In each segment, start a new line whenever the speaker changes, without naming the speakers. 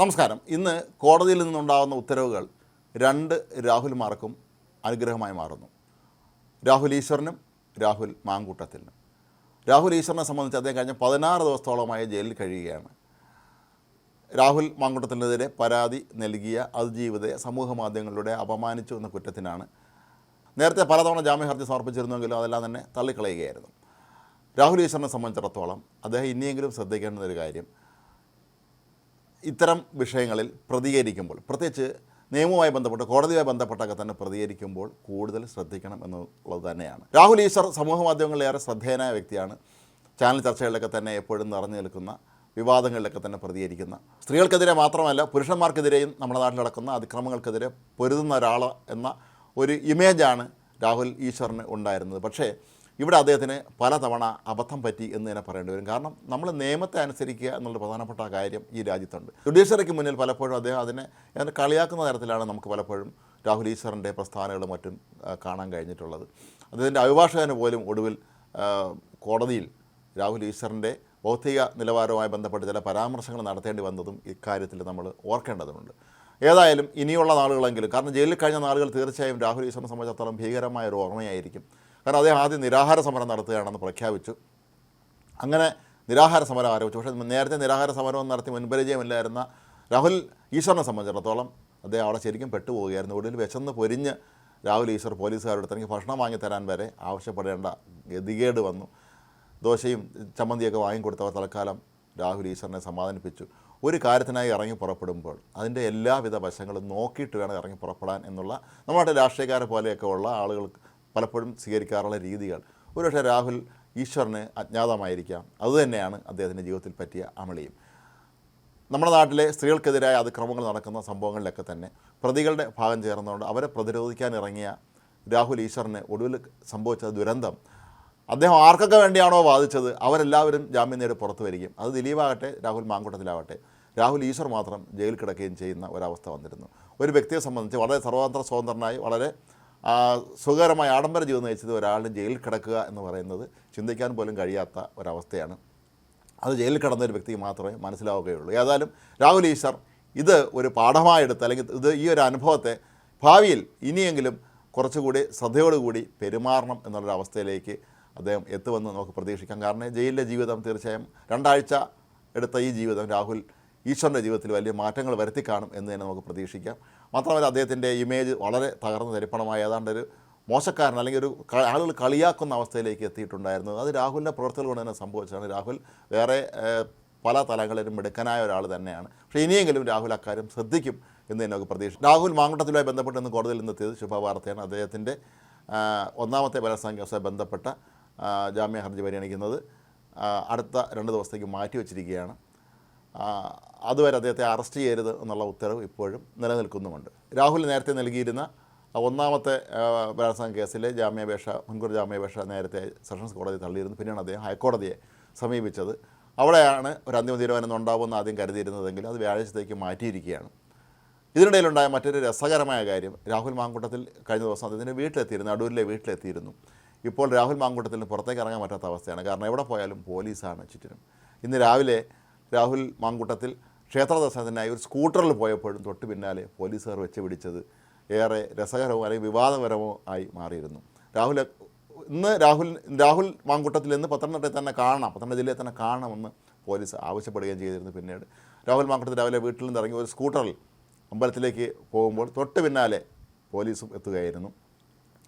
നമസ്കാരം. ഇന്ന് കോടതിയിൽ നിന്നുണ്ടാകുന്ന ഉത്തരവുകൾ രണ്ട് രാഹുൽമാർക്കും അനുഗ്രഹമായി മാറുന്നു. രാഹുൽ ഈശ്വരനും രാഹുൽ മാങ്കൂട്ടത്തിനും. രാഹുൽ ഈശ്വരനെ സംബന്ധിച്ച് അദ്ദേഹം കഴിഞ്ഞ പതിനാറ് ദിവസത്തോളമായി ജയിലിൽ കഴിയുകയാണ്. രാഹുൽ മാങ്കൂട്ടത്തിനെതിരെ പരാതി നൽകിയ അതിജീവിതയെ സമൂഹ മാധ്യമങ്ങളിലൂടെ അപമാനിച്ചു എന്ന കുറ്റത്തിനാണ് നേരത്തെ പലതവണ ജാമ്യ ഹർജി സമർപ്പിച്ചിരുന്നെങ്കിലും അതെല്ലാം തന്നെ തള്ളിക്കളയുകയായിരുന്നു. രാഹുൽ ഈശ്വരനെ സംബന്ധിച്ചിടത്തോളം അദ്ദേഹം ഇനിയെങ്കിലും ശ്രദ്ധിക്കേണ്ടുന്ന ഒരു കാര്യം ഇത്തരം വിഷയങ്ങളിൽ പ്രതികരിക്കുമ്പോൾ പ്രത്യേകിച്ച് നിയമവുമായി ബന്ധപ്പെട്ട് കോടതിയുമായി ബന്ധപ്പെട്ടൊക്കെ തന്നെ പ്രതികരിക്കുമ്പോൾ കൂടുതൽ ശ്രദ്ധിക്കണം എന്നുള്ളത് തന്നെയാണ്. രാഹുൽ ഈശ്വർ സമൂഹ മാധ്യമങ്ങളിലേറെ ശ്രദ്ധേയനായ വ്യക്തിയാണ്. ചാനൽ ചർച്ചകളിലൊക്കെ തന്നെ എപ്പോഴും നിറഞ്ഞു നിൽക്കുന്ന വിവാദങ്ങളിലൊക്കെ തന്നെ പ്രതികരിക്കുന്ന സ്ത്രീകൾക്കെതിരെ മാത്രമല്ല പുരുഷന്മാർക്കെതിരെയും നമ്മുടെ നാട്ടിൽ നടക്കുന്ന അതിക്രമങ്ങൾക്കെതിരെ പൊരുതുന്ന ഒരാൾ എന്ന ഒരു ഇമേജാണ് രാഹുൽ ഈശ്വറിന് ഉണ്ടായിരുന്നത്. പക്ഷേ ഇവിടെ അദ്ദേഹത്തിന് പലതവണ അബദ്ധം പറ്റി എന്ന് തന്നെ പറയേണ്ടി വരും. കാരണം നമ്മൾ നിയമത്തെ അനുസരിക്കുക എന്നുള്ള പ്രധാനപ്പെട്ട കാര്യം ഈ രാജ്യത്തുണ്ട്. ജുഡീഷ്യറിക്ക് മുന്നിൽ പലപ്പോഴും അദ്ദേഹം അതിനെ അതിനെ കളിയാക്കുന്ന തരത്തിലാണ് നമുക്ക് പലപ്പോഴും രാഹുൽ ഈശ്വറിന്റെ പ്രസ്ഥാനങ്ങളും മറ്റും കാണാൻ കഴിഞ്ഞിട്ടുള്ളത്. അദ്ദേഹത്തിന്റെ അഭിഭാഷകന് പോലും ഒടുവിൽ കോടതിയിൽ രാഹുൽ ഈശ്വറിന്റെ ഭൗതിക നിലവാരവുമായി ബന്ധപ്പെട്ട് ചില പരാമർശങ്ങൾ നടത്തേണ്ടി വന്നതും ഇക്കാര്യത്തിൽ നമ്മൾ ഓർക്കേണ്ടതുണ്ട്. ഏതായാലും ഇനിയുള്ള നാളുകളെങ്കിലും കാരണം ജയിലിൽ കഴിഞ്ഞ നാളുകൾ തീർച്ചയായും രാഹുൽ ഈശ്വറിനെ സംബന്ധിച്ചിടത്തോളം ഭീകരമായ ഒരു ഓർമ്മയായിരിക്കും. കാരണം അദ്ദേഹം ആദ്യം നിരാഹാര സമരം നടത്തുകയാണെന്ന് പ്രഖ്യാപിച്ചു. അങ്ങനെ നിരാഹാര സമരം ആരംഭിച്ചു. പക്ഷേ നേരത്തെ നിരാഹാര സമരം നടത്തി മുൻപരിചയമില്ലായിരുന്ന രാഹുൽ ഈശ്വറിനെ സംബന്ധിച്ചിടത്തോളം അദ്ദേഹം അവിടെ ശരിക്കും പെട്ടുപോവുകയായിരുന്നു. ഒടുവിൽ വിശന്ന് പൊരിഞ്ഞ് രാഹുൽ ഈശ്വർ പോലീസുകാരോട് തനിക്ക് ഭക്ഷണം വാങ്ങിത്തരാൻ വരെ ആവശ്യപ്പെടേണ്ട ഗതികേട് വന്നു. ദോശയും ചമ്മന്തിയൊക്കെ വാങ്ങിക്കൊടുത്തവർ തൽക്കാലം രാഹുൽ ഈശ്വറിനെ സമാധാനിപ്പിച്ചു. ഒരു കാര്യത്തിനായി ഇറങ്ങി പുറപ്പെടുമ്പോൾ അതിന്റെ എല്ലാവിധ വശങ്ങളും നോക്കിയിട്ട് വേണം ഇറങ്ങി പുറപ്പെടാൻ എന്നുള്ള നമ്മുടെ രാഷ്ട്രീയക്കാരെ പോലെയൊക്കെ ഉള്ള ആളുകൾ പലപ്പോഴും സ്വീകരിക്കാറുള്ള രീതികൾ. ഒരുപക്ഷെ രാഹുൽ ഈശ്വറിന് അജ്ഞാതമായിരിക്കാം. അതുതന്നെയാണ് അദ്ദേഹത്തിന്റെ ജീവിതത്തിൽ പറ്റിയ അമളിയും. നമ്മുടെ നാട്ടിലെ സ്ത്രീകൾക്കെതിരായ അതിക്രമങ്ങൾ നടക്കുന്ന സംഭവങ്ങളിലൊക്കെ തന്നെ പ്രതികളുടെ ഭാഗം ചേർന്നുകൊണ്ട് അവരെ പ്രതിരോധിക്കാൻ ഇറങ്ങിയ രാഹുൽ ഈശ്വറിന് ഒടുവിൽ സംഭവിച്ച ദുരന്തം. അദ്ദേഹം ആർക്കൊക്കെ വേണ്ടിയാണോ വാദിച്ചത്? അവരെല്ലാവരും ജാമ്യം നേടി പുറത്തു വരികയും അത് ദിലീപാകട്ടെ രാഹുൽ മാങ്കൂട്ടത്തിലാവട്ടെ രാഹുൽ ഈശ്വർ മാത്രം ജയിലിൽ കിടക്കുകയും ചെയ്യുന്ന ഒരവസ്ഥ വന്നിരുന്നു. ഒരു വ്യക്തിയെ സംബന്ധിച്ച് വളരെ സർവതന്ത്ര സ്വതന്ത്രനായി വളരെ സുഖകരമായ ആഡംബര ജീവിതം നയിച്ചത് ഒരാളുടെ ജയിലിൽ കിടക്കുക എന്ന് പറയുന്നത് ചിന്തിക്കാൻ പോലും കഴിയാത്ത ഒരവസ്ഥയാണ്. അത് ജയിലിൽ കിടന്ന ഒരു വ്യക്തിക്ക് മാത്രമേ മനസ്സിലാവുകയുള്ളൂ. ഏതായാലും രാഹുൽ ഈശ്വർ ഇത് ഒരു പാഠമായെടുത്ത് അല്ലെങ്കിൽ ഇത് ഈ ഒരു അനുഭവത്തെ ഭാവിയിൽ ഇനിയെങ്കിലും കുറച്ചുകൂടി ശ്രദ്ധയോടുകൂടി പെരുമാറണം എന്നുള്ളൊരവസ്ഥയിലേക്ക് അദ്ദേഹം എത്തുമെന്ന് നമുക്ക് പ്രതീക്ഷിക്കാം. കാരണം ജയിലിലെ ജീവിതം തീർച്ചയായും രണ്ടാഴ്ച എടുത്ത ഈ ജീവിതം രാഹുൽ ഈശ്വറിന്റെ ജീവിതത്തിൽ വലിയ മാറ്റങ്ങൾ വരുത്തി കാണും എന്ന് തന്നെ നമുക്ക് പ്രതീക്ഷിക്കാം. മാത്രമല്ല അദ്ദേഹത്തിന്റെ ഇമേജ് വളരെ തകർന്ന് തരിപ്പണമായ. ഏതാണ്ട് ഒരു മോശക്കാരൻ അല്ലെങ്കിൽ ഒരു ആളുകൾ കളിയാക്കുന്ന അവസ്ഥയിലേക്ക് എത്തിയിട്ടുണ്ടായിരുന്നു. അത് രാഹുലിന്റെ പ്രവർത്തനം കൊണ്ട് തന്നെ സംഭവിച്ചതാണ്. രാഹുൽ വേറെ പല തലങ്ങളിലും മിടുക്കനായ ഒരാൾ തന്നെയാണ്. പക്ഷേ ഇനിയെങ്കിലും രാഹുൽ അക്കാര്യം ശ്രദ്ധിക്കും എന്ന് നമുക്ക് പ്രതീക്ഷ. രാഹുൽ മാങ്കുട്ടത്തിലുമായി ബന്ധപ്പെട്ട് ഇന്ന് കോടതിയിൽ നിന്നെത്തിയത് ശുഭവാർത്തയാണ്. അദ്ദേഹത്തിന്റെ ഒന്നാമത്തെ ബലാത്സംഗ ബന്ധപ്പെട്ട ജാമ്യ ഹർജി പരിഗണിക്കുന്നത് അടുത്ത രണ്ട് ദിവസത്തേക്ക് മാറ്റി വച്ചിരിക്കുകയാണ്. അതുവരെ അദ്ദേഹത്തെ അറസ്റ്റ് ചെയ്യരുത് എന്നുള്ള ഉത്തരവ് ഇപ്പോഴും നിലനിൽക്കുന്നുമുണ്ട്. രാഹുൽ നേരത്തെ നൽകിയിരുന്ന ഒന്നാമത്തെ ബലാത്സംഗ കേസിലെ ജാമ്യാപേക്ഷ മുൻകൂർ ജാമ്യാപേക്ഷ നേരത്തെ സെഷൻസ് കോടതി തള്ളിയിരുന്നു. പിന്നീട് അദ്ദേഹം ഹൈക്കോടതിയെ സമീപിച്ചത്. അവിടെയാണ് ഒരു അന്തിമ തീരുമാനം ഉണ്ടാവുമെന്ന് ആദ്യം കരുതിയിരുന്നതെങ്കിൽ അത് വ്യാഴാഴ്ചത്തേക്ക് മാറ്റിയിരിക്കുകയാണ്. ഇതിനിടയിലുണ്ടായ മറ്റൊരു രസകരമായ കാര്യം രാഹുൽ മാങ്കൂട്ടത്തിൽ കഴിഞ്ഞ ദിവസം അദ്ദേഹത്തിന്റെ വീട്ടിലെത്തിയിരുന്നു അടൂരിലെ വീട്ടിലെത്തിയിരുന്നു. ഇപ്പോൾ രാഹുൽ മാങ്കൂട്ടത്തിന് പുറത്തേക്ക് ഇറങ്ങാൻ പറ്റാത്ത അവസ്ഥയാണ്. കാരണം എവിടെ പോയാലും പോലീസാണ് ചുറ്റിനും. ഇന്ന് രാവിലെ രാഹുൽ മാങ്കൂട്ടത്തിൽ ക്ഷേത്ര ദർശനത്തിനായി ഒരു സ്കൂട്ടറിൽ പോയപ്പോഴും തൊട്ട് പിന്നാലെ പോലീസുകാർ വെച്ച് പിടിച്ചത് ഏറെ രസകരമോ അല്ലെങ്കിൽ വിവാദപരമോ ആയി മാറിയിരുന്നു. രാഹുൽ ഇന്ന് രാഹുൽ രാഹുൽ മാങ്കൂട്ടത്തിൽ ഇന്ന് പത്തനംതിട്ടയിൽ തന്നെ കാണണം പത്തനംതിട്ട ജില്ലയിൽ തന്നെ കാണണമെന്ന് പോലീസ് ആവശ്യപ്പെടുകയും ചെയ്തിരുന്നു പിന്നീട്. രാഹുൽ മാങ്കൂട്ടത്തിൽ രാവിലെ വീട്ടിൽ നിന്ന് ഇറങ്ങി ഒരു സ്കൂട്ടറിൽ അമ്പലത്തിലേക്ക് പോകുമ്പോൾ തൊട്ട് പിന്നാലെ പോലീസും എത്തുകയായിരുന്നു.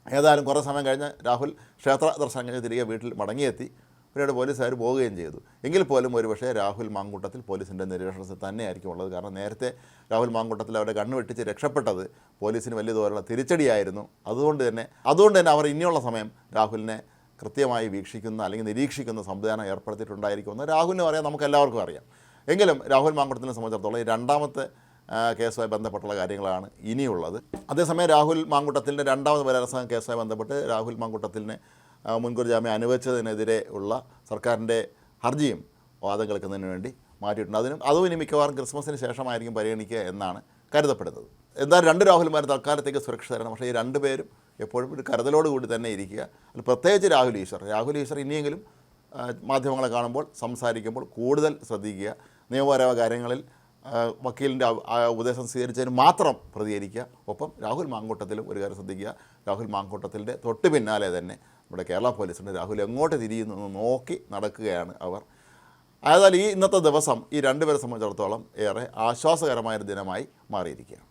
ഏതായാലും കുറേ സമയം കഴിഞ്ഞ് രാഹുൽ ക്ഷേത്ര ദർശനം കഴിഞ്ഞ് തിരികെ വീട്ടിൽ മടങ്ങിയെത്തി. പിന്നീട് പോലീസുകാർ പോവുകയും ചെയ്തു. എങ്കിൽ പോലും ഒരുപക്ഷെ രാഹുൽ മാങ്കൂട്ടത്തിൽ പോലീസിന്റെ നിരീക്ഷണത്തിൽ തന്നെയായിരിക്കും ഉള്ളത്. കാരണം നേരത്തെ രാഹുൽ മാങ്കൂട്ടത്തിൽ അവരുടെ കണ്ണ് വെട്ടിച്ച് രക്ഷപ്പെട്ടത് പോലീസിന് വലിയ തോതിലുള്ള തിരിച്ചടിയായിരുന്നു. അതുകൊണ്ട് തന്നെ അതുകൊണ്ട് തന്നെ അവർ ഇനിയുള്ള സമയം രാഹുലിനെ കൃത്യമായി വീക്ഷിക്കുന്ന അല്ലെങ്കിൽ നിരീക്ഷിക്കുന്ന സംവിധാനം ഏർപ്പെടുത്തിയിട്ടുണ്ടായിരിക്കുമെന്ന് രാഹുലിനും അറിയാം നമുക്ക് എല്ലാവർക്കും അറിയാം. എങ്കിലും രാഹുൽ മാങ്കൂട്ടത്തിനെ സംബന്ധിച്ചിടത്തോളം ഈ രണ്ടാമത്തെ കേസുമായി ബന്ധപ്പെട്ടുള്ള കാര്യങ്ങളാണ് ഇനിയുള്ളത്. അതേസമയം രാഹുൽ മാങ്കൂട്ടത്തിന്റെ രണ്ടാമത് ബലാത്സംഗ കേസുമായി ബന്ധപ്പെട്ട് രാഹുൽ മാങ്കൂട്ടത്തിനെ മുൻകൂർ ജാമ്യം അനുവദിച്ചതിനെതിരെ ഉള്ള സർക്കാരിന്റെ ഹർജിയും വാദം കേൾക്കുന്നതിന് വേണ്ടി മാറ്റിയിട്ടുണ്ട്. അതിനും അതും ഇനി മിക്കവാറും ക്രിസ്മസിന് ശേഷമായിരിക്കും പരിഗണിക്കുക എന്നാണ് കരുതപ്പെടുന്നത്. എന്തായാലും രണ്ട് രാഹുൽമാരും തൽക്കാലത്തേക്ക് സുരക്ഷിതരാണ് പക്ഷേ ഈ രണ്ട് പേരും എപ്പോഴും ഒരു കരുതലോട് കൂടി തന്നെ ഇരിക്കുക. അതിൽ പ്രത്യേകിച്ച് രാഹുൽ ഈശ്വർ. രാഹുൽ ഈശ്വർ ഇനിയെങ്കിലും മാധ്യമങ്ങളെ കാണുമ്പോൾ സംസാരിക്കുമ്പോൾ കൂടുതൽ ശ്രദ്ധിക്കുക. നിയമപരമായ കാര്യങ്ങളിൽ വക്കീലിന്റെ ഉപദേശം സ്വീകരിച്ചതിന് മാത്രം പ്രതികരിക്കുക. ഒപ്പം രാഹുൽ മാങ്കൂട്ടത്തിലും ഒരു കാര്യം ശ്രദ്ധിക്കുക. രാഹുൽ മാങ്കൂട്ടത്തിന്റെ തൊട്ട് പിന്നാലെ തന്നെ നമ്മുടെ കേരള പോലീസിന്റെ രാഹുൽ എങ്ങോട്ട് തിരിയുന്നു എന്ന് നോക്കി നടക്കുകയാണ് അവർ. അതായത് ഈ ഇന്നത്തെ ദിവസം ഈ രണ്ടുപേരെ സംബന്ധിച്ചിടത്തോളം ഏറെ ആശ്വാസകരമായൊരു ദിനമായി മാറിയിരിക്കുകയാണ്.